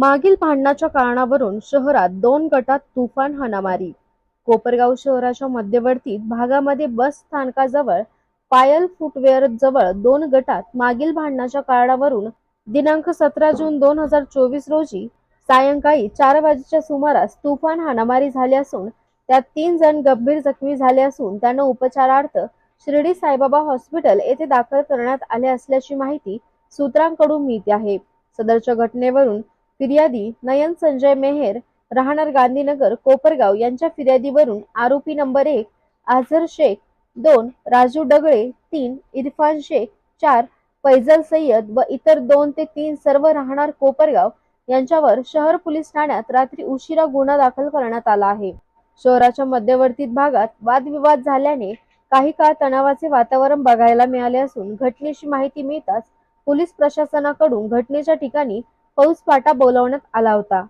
मागील भांडणाच्या कारणावरून शहरात दोन गटात तुफान हाणामारी. कोपरगाव शहराच्या मध्यवर्ती भागामध्ये बस स्थानकाजवळ पायल फुटवेअर जवळ दोन गटात मागील भांडणाच्या कारणावरून दिनांक सतरा जून दोन हजार चोवीस रोजी सायंकाळी चार वाजेच्या सुमारास तुफान हाणामारी झाली असून त्यात तीन जण गंभीर जखमी झाले असून त्यांना उपचारार्थ शिर्डी साईबाबा हॉस्पिटल येथे दाखल करण्यात आले असल्याची माहिती सूत्रांकडून मिळते आहे. सदरच्या घटनेवरून फिर्यादी नयन संजय मेहेर राहणार गांधीनगर कोपरगाव यांच्या फिर्यादीवरून आरोपी नंबर एक आझर शेख दोन राजू डगळे तीन इरफान शेख चार फैजल सय्यद व इतर दोन ते तीन सर्व राहणार कोपरगाव यांच्यावर शहर पोलीस ठाण्यात रात्री उशिरा गुन्हा दाखल करण्यात आला आहे. शहराच्या मध्यवर्ती भागात वादविवाद झाल्याने काही काळ तणावाचे वातावरण बघायला मिळाले असून घटनेची माहिती मिळताच पोलीस प्रशासनाकडून घटनेच्या ठिकाणी फौजफाटा बोलावण्यात आला होता.